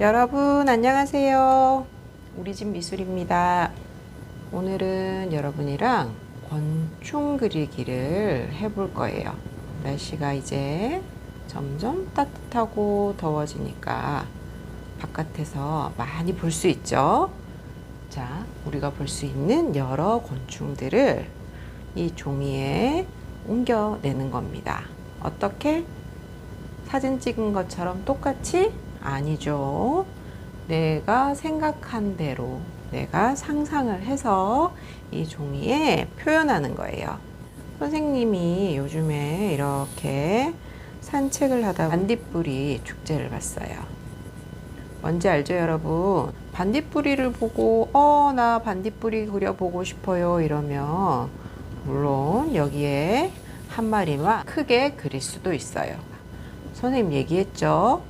여러분 안녕하세요. 우리 집 미술입니다. 오늘은 여러분이랑 권충 그리기를 해볼 거예요. 날씨가 이제 점점 따뜻하고 더워지니까 바깥에서 많이 볼 수 있죠. 자, 우리가 볼 수 있는 여러 곤충들을 이 종이에 옮겨내는 겁니다. 어떻게? 사진 찍은 것처럼 똑같이? 아니죠. 내가 생각한 대로 내가 상상을 해서 이 종이에 표현하는 거예요. 선생님이 요즘에 이렇게 산책을 하다 반딧불이 축제를 봤어요. 뭔지 알죠, 여러분? 반딧불이를 보고, 어, 나 반딧불이 그려보고 싶어요. 이러면, 물론 여기에 한 마리만 크게 그릴 수도 있어요. 선생님 얘기했죠?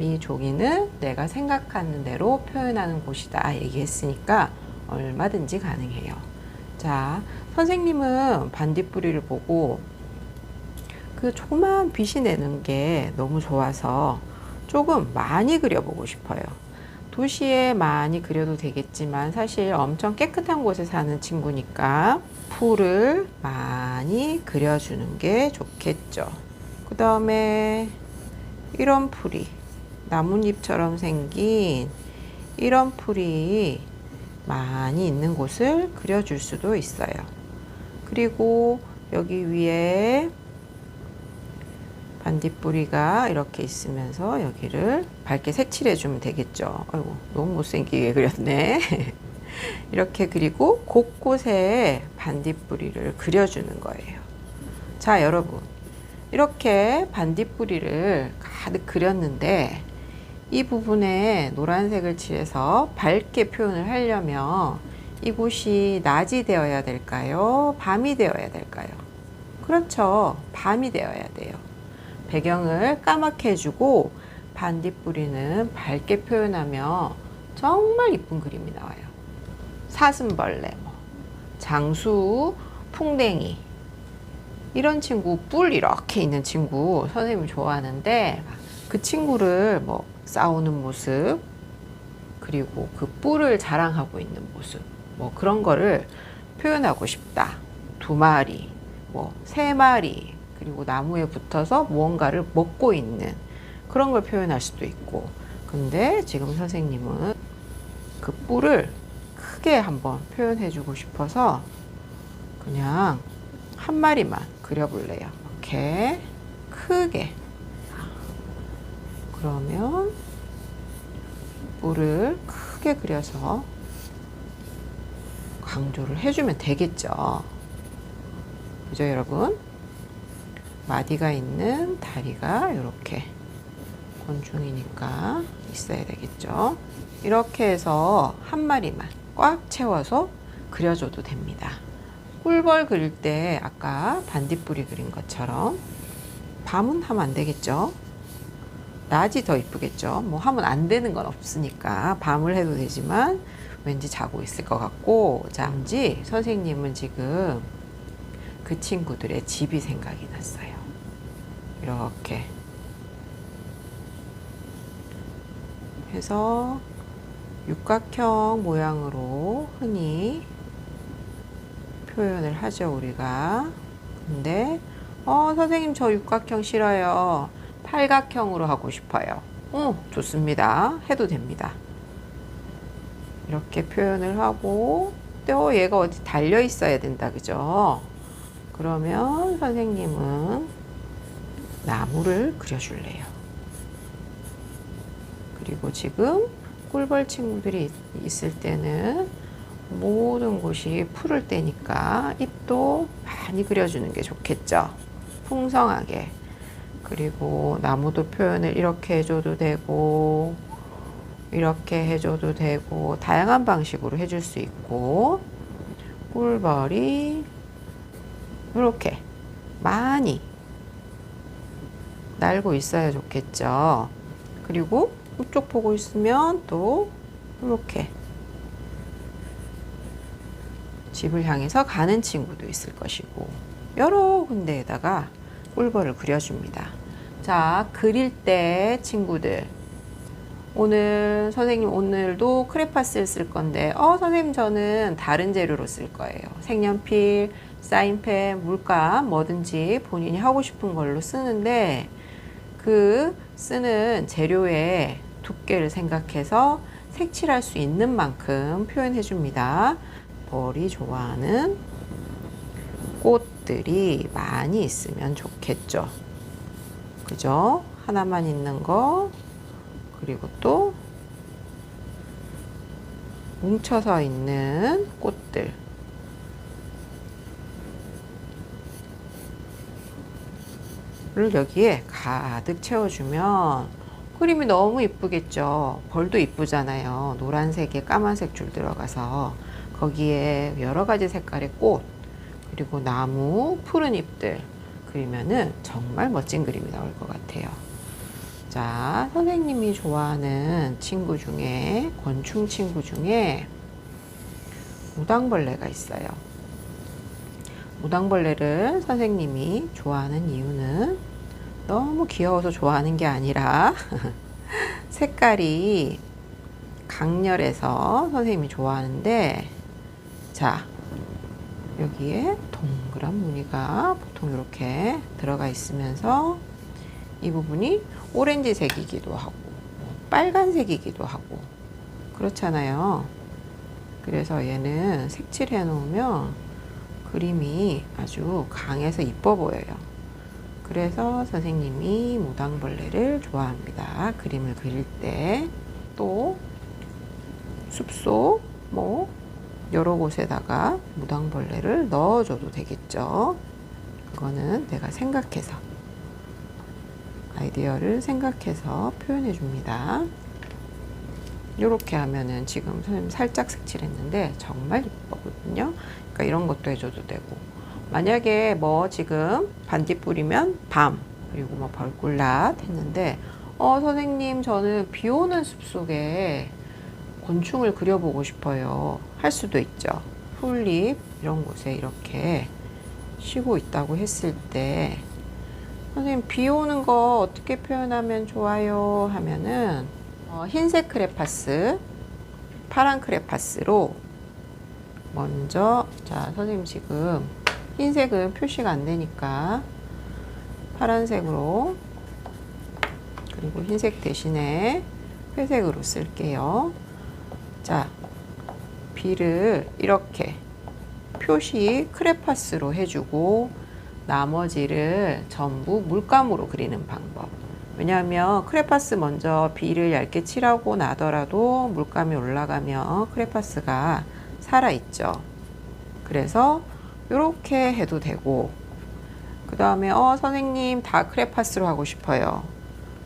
이 종이는 내가 생각하는 대로 표현하는 곳이다. 얘기했으니까 얼마든지 가능해요. 자, 선생님은 반딧불이를 보고 그 조그만 빛이 내는 게 너무 좋아서 조금 많이 그려보고 싶어요. 도시에 많이 그려도 되겠지만 사실 엄청 깨끗한 곳에 사는 친구니까 풀을 많이 그려주는 게 좋겠죠. 그 다음에 이런 풀이 나뭇잎처럼 생긴 이런 풀이 많이 있는 곳을 그려줄 수도 있어요. 그리고 여기 위에 반딧불이가 이렇게 있으면서 여기를 밝게 색칠해 주면 되겠죠. 아이고, 너무 못생기게 그렸네. 이렇게 그리고 곳곳에 반딧불이를 그려주는 거예요. 자, 여러분. 이렇게 반딧불이를 가득 그렸는데 이 부분에 노란색을 칠해서 밝게 표현을 하려면 이곳이 낮이 되어야 될까요? 밤이 되어야 될까요? 그렇죠. 밤이 되어야 돼요. 배경을 까맣게 해주고 반딧불이는 밝게 표현하면 정말 이쁜 그림이 나와요. 사슴벌레, 뭐, 장수, 풍뎅이 이런 친구 뿔 이렇게 있는 친구 선생님이 좋아하는데 그 친구를 뭐 싸우는 모습 그리고 그 뿔을 자랑하고 있는 모습 뭐 그런 거를 표현하고 싶다. 두 마리, 뭐 세 마리 그리고 나무에 붙어서 무언가를 먹고 있는 그런 걸 표현할 수도 있고 근데 지금 선생님은 그 뿔을 크게 한번 표현해 주고 싶어서 그냥 한 마리만 그려볼래요. 이렇게 크게 그러면 뿔을 크게 그려서 강조를 해주면 되겠죠. 그죠, 여러분? 마디가 있는 다리가 이렇게 곤충이니까 있어야 되겠죠. 이렇게 해서 한 마리만 꽉 채워서 그려줘도 됩니다. 꿀벌 그릴 때 아까 반딧불이 그린 것처럼 밤은 하면 안 되겠죠. 낮이 더 이쁘겠죠. 뭐 하면 안 되는 건 없으니까 밤을 해도 되지만 왠지 자고 있을 것 같고 잠지 선생님은 지금 그 친구들의 집이 생각이 났어요. 이렇게 해서 육각형 모양으로 흔히 표현을 하죠, 우리가. 근데, 어, 선생님, 저 육각형 싫어요. 팔각형으로 하고 싶어요. 어, 좋습니다. 해도 됩니다. 이렇게 표현을 하고, 또 얘가 어디 달려 있어야 된다, 그죠? 그러면 선생님은 나무를 그려줄래요. 그리고 지금 꿀벌 친구들이 있을 때는 모든 곳이 푸를 때니까 잎도 많이 그려주는 게 좋겠죠. 풍성하게. 그리고 나무도 표현을 이렇게 해줘도 되고, 이렇게 해줘도 되고, 다양한 방식으로 해줄 수 있고, 꿀벌이 이렇게 많이 날고 있어야 좋겠죠. 그리고 이쪽 보고 있으면 또 이렇게 집을 향해서 가는 친구도 있을 것이고 여러 군데에다가 꿀벌을 그려줍니다. 자, 그릴 때 친구들 오늘 선생님 오늘도 크레파스를 쓸 건데 어 선생님 저는 다른 재료로 쓸 거예요. 색연필, 사인펜, 물감 뭐든지 본인이 하고 싶은 걸로 쓰는데 그 쓰는 재료의 두께를 생각해서 색칠할 수 있는 만큼 표현해 줍니다. 벌이 좋아하는 꽃들이 많이 있으면 좋겠죠. 그죠? 하나만 있는 거 그리고 또 뭉쳐서 있는 꽃들 를 여기에 가득 채워주면 그림이 너무 이쁘겠죠. 벌도 이쁘잖아요. 노란색에 까만색 줄 들어가서 거기에 여러 가지 색깔의 꽃 그리고 나무 푸른 잎들 그리면은 정말 멋진 그림이 나올 것 같아요. 자, 선생님이 좋아하는 친구 중에 곤충 친구 중에 무당벌레가 있어요. 무당벌레를 선생님이 좋아하는 이유는 너무 귀여워서 좋아하는 게 아니라 색깔이 강렬해서 선생님이 좋아하는데 자 여기에 동그란 무늬가 보통 이렇게 들어가 있으면서 이 부분이 오렌지색이기도 하고 빨간색이기도 하고 그렇잖아요. 그래서 얘는 색칠해 놓으면 그림이 아주 강해서 이뻐 보여요. 그래서 선생님이 무당벌레를 좋아합니다. 그림을 그릴 때 또 숲속 뭐 여러 곳에다가 무당벌레를 넣어줘도 되겠죠. 그거는 내가 생각해서 아이디어를 생각해서 표현해 줍니다. 이렇게 하면은 지금 선생님 살짝 색칠했는데 정말 이쁘거든요. 그러니까 이런 것도 해줘도 되고 만약에 뭐 지금 반딧불이면 밤 그리고 뭐 벌꿀낫 했는데 어 선생님 저는 비 오는 숲속에 곤충을 그려보고 싶어요 할 수도 있죠 풀잎 이런 곳에 이렇게 쉬고 있다고 했을 때 선생님 비 오는 거 어떻게 표현하면 좋아요 하면은 어, 흰색 크레파스 파란 크레파스로 먼저 자 선생님 지금 흰색은 표시가 안 되니까 파란색으로 그리고 흰색 대신에 회색으로 쓸게요. 자, 비를 이렇게 표시 크레파스로 해주고 나머지를 전부 물감으로 그리는 방법. 왜냐하면 크레파스 먼저 비를 얇게 칠하고 나더라도 물감이 올라가면 크레파스가 살아있죠. 그래서 이렇게 해도 되고 그 다음에 어 선생님 다 크레파스로 하고 싶어요.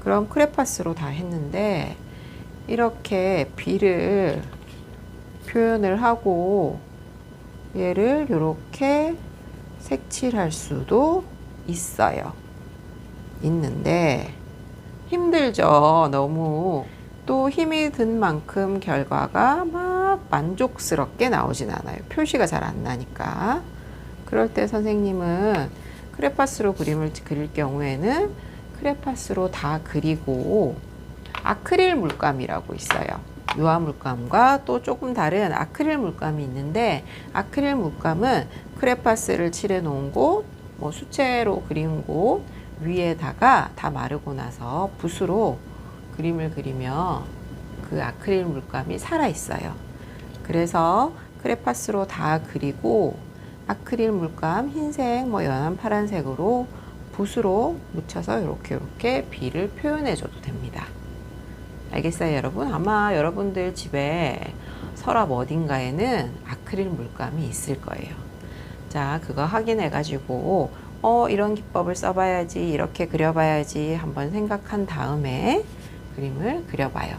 그럼 크레파스로 다 했는데 이렇게 비를 표현을 하고 얘를 이렇게 색칠할 수도 있어요. 있는데 힘들죠. 너무 또 힘이 든 만큼 결과가 막 만족스럽게 나오진 않아요. 표시가 잘 안 나니까. 그럴 때 선생님은 크레파스로 그림을 그릴 경우에는 크레파스로 다 그리고 아크릴 물감이라고 있어요. 유화 물감과 또 조금 다른 아크릴 물감이 있는데 아크릴 물감은 크레파스를 칠해 놓은 곳, 뭐 수채로 그린 곳 위에다가 다 마르고 나서 붓으로 그림을 그리면 그 아크릴 물감이 살아 있어요. 그래서 크레파스로 다 그리고 아크릴 물감 흰색, 뭐 연한 파란색으로 붓으로 묻혀서 이렇게 이렇게 비를 표현해 줘도 됩니다. 알겠어요, 여러분? 아마 여러분들 집에 서랍 어딘가에는 아크릴 물감이 있을 거예요. 자, 그거 확인해 가지고 어, 이런 기법을 써봐야지, 이렇게 그려봐야지 한번 생각한 다음에 그림을 그려봐요.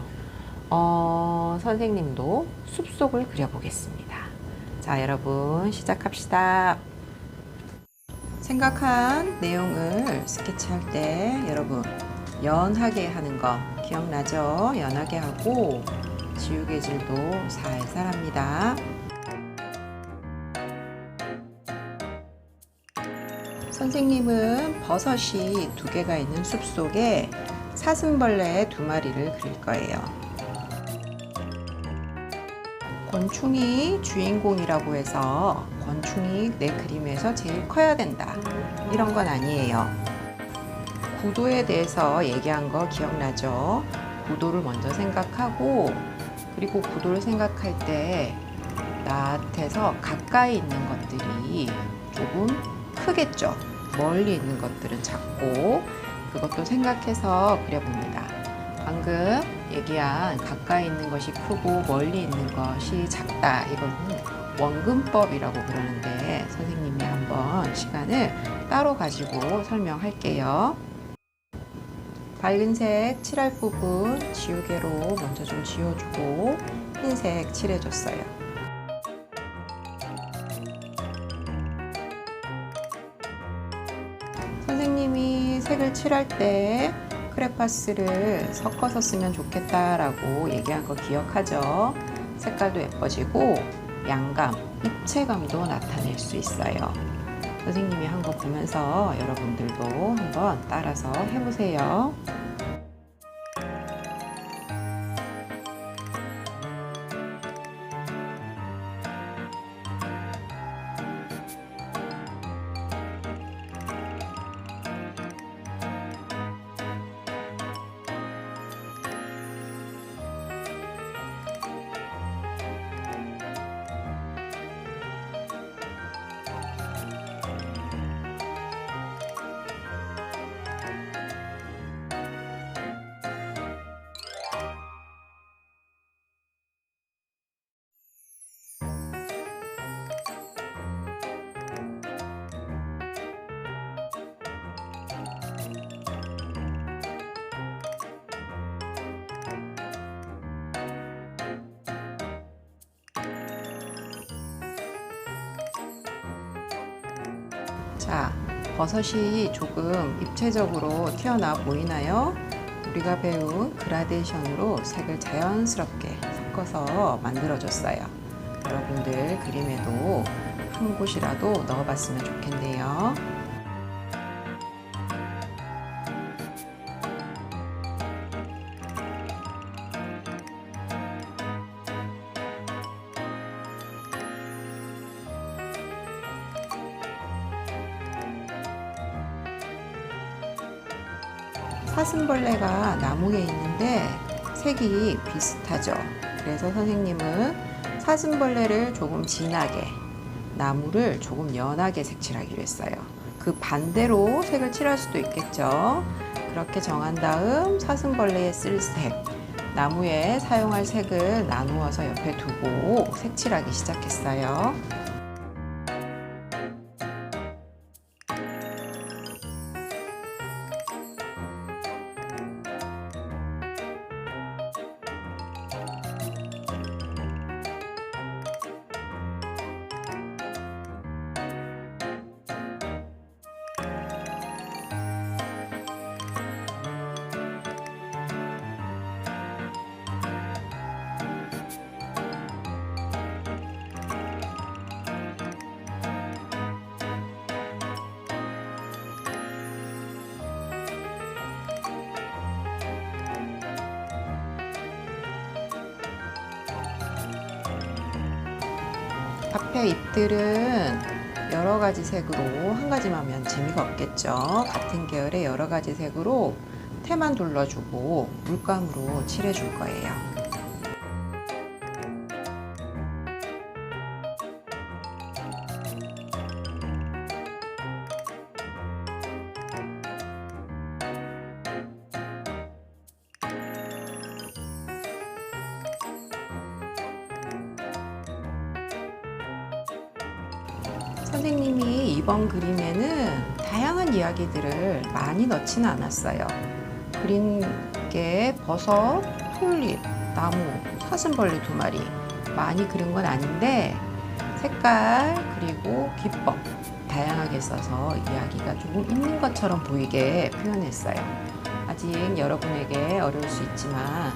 어, 선생님도 숲속을 그려보겠습니다. 자, 여러분 시작합시다. 생각한 내용을 스케치할 때 여러분 연하게 하는 거 기억나죠? 연하게 하고 지우개 질도 살살 합니다. 선생님은 버섯이 두 개가 있는 숲 속에 사슴벌레 두 마리를 그릴 거예요. 권충이 주인공이라고 해서 권충이 내 그림에서 제일 커야 된다. 이런 건 아니에요. 구도에 대해서 얘기한 거 기억나죠? 구도를 먼저 생각하고 그리고 구도를 생각할 때 나한테서 가까이 있는 것들이 조금 크겠죠. 멀리 있는 것들은 작고 그것도 생각해서 그려봅니다. 방금 얘기한 가까이 있는 것이 크고 멀리 있는 것이 작다. 이거는 원근법이라고 그러는데 선생님이 한번 시간을 따로 가지고 설명할게요. 밝은색 칠할 부분 지우개로 먼저 좀 지워주고 흰색 칠해줬어요. 선생님이 색을 칠할 때 크레파스를 섞어서 쓰면 좋겠다라고 얘기한 거 기억하죠? 색깔도 예뻐지고 양감, 입체감도 나타낼 수 있어요. 선생님이 한 거 보면서 여러분들도 한번 따라서 해보세요. 자, 버섯이 조금 입체적으로 튀어나와 보이나요? 우리가 배운 그라데이션으로 색을 자연스럽게 섞어서 만들어줬어요. 여러분들 그림에도 한 곳이라도 넣어봤으면 좋겠네요. 사슴벌레가 나무에 있는데 색이 비슷하죠. 그래서 선생님은 사슴벌레를 조금 진하게, 나무를 조금 연하게 색칠하기로 했어요. 그 반대로 색을 칠할 수도 있겠죠. 그렇게 정한 다음 사슴벌레에 쓸 색, 나무에 사용할 색을 나누어서 옆에 두고 색칠하기 시작했어요. 앞에 잎들은 여러 가지 색으로 한 가지만 하면 재미가 없겠죠. 같은 계열의 여러 가지 색으로 테만 둘러주고 물감으로 칠해줄 거예요. 선생님이 이번 그림에는 다양한 이야기들을 많이 넣지는 않았어요. 그린 게 버섯, 튤립, 나무, 사슴벌레 두 마리 많이 그린 건 아닌데 색깔 그리고 기법 다양하게 써서 이야기가 조금 있는 것처럼 보이게 표현했어요. 아직 여러분에게 어려울 수 있지만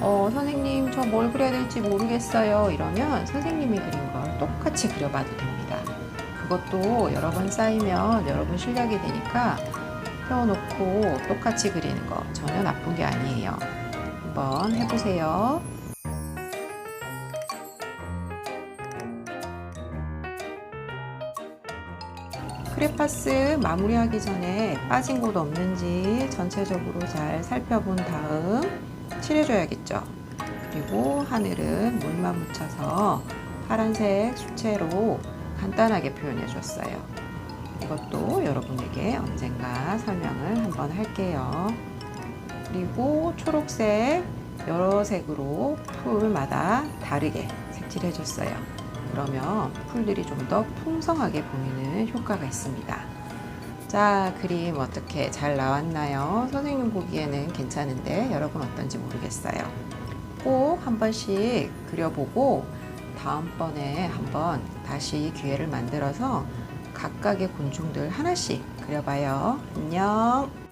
어, 선생님 저 뭘 그려야 될지 모르겠어요 이러면 선생님이 그린 걸 똑같이 그려봐도 됩니다. 그것도 여러 번 쌓이면 여러 번 실력이 되니까 펴놓고 똑같이 그리는 거 전혀 나쁜 게 아니에요. 한번 해보세요. 크레파스 마무리하기 전에 빠진 곳 없는지 전체적으로 잘 살펴본 다음 칠해줘야겠죠. 그리고 하늘은 물만 묻혀서 파란색 수채로 간단하게 표현해 줬어요. 이것도 여러분에게 언젠가 설명을 한번 할게요. 그리고 초록색 여러 색으로 풀마다 다르게 색칠해 줬어요. 그러면 풀들이 좀 더 풍성하게 보이는 효과가 있습니다. 자, 그림 어떻게 잘 나왔나요? 선생님 보기에는 괜찮은데 여러분 어떤지 모르겠어요. 꼭 한 번씩 그려보고 다음번에 한번 다시 기회를 만들어서 각각의 곤충들 하나씩 그려봐요. 안녕.